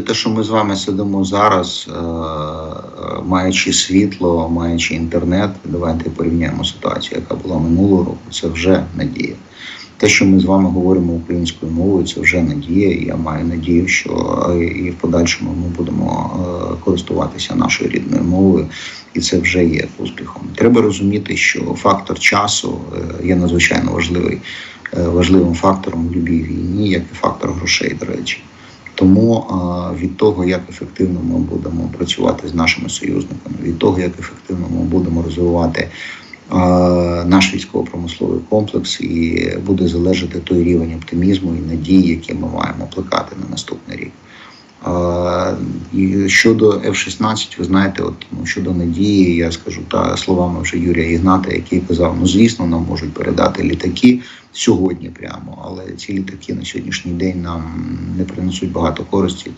Те, що ми з вами сидимо зараз, е, маючи світло, маючи інтернет, давайте порівняємо ситуацію, яка була минулого року. Це вже надія. Те, що ми з вами говоримо українською мовою, це вже надія. Я маю надію, що е, і в подальшому ми будемо е, користуватися нашою рідною мовою, і це вже є успіхом. Треба розуміти, що фактор часу є надзвичайно важливий, важливим фактором в будь-якій війні, як і фактор грошей, до речі. Тому від того, як ефективно ми будемо працювати з нашими союзниками, від того, як ефективно ми будемо розвивати наш військово-промисловий комплекс, і буде залежати той рівень оптимізму і надії, які ми маємо плекати на наступний рік. І щодо F-16, ви знаєте, от ну щодо надії, я скажу та словами вже Юрія Ігната, який казав: ну звісно, нам можуть передати літаки сьогодні прямо, але ці літаки на сьогоднішній день нам не принесуть багато користі. Тому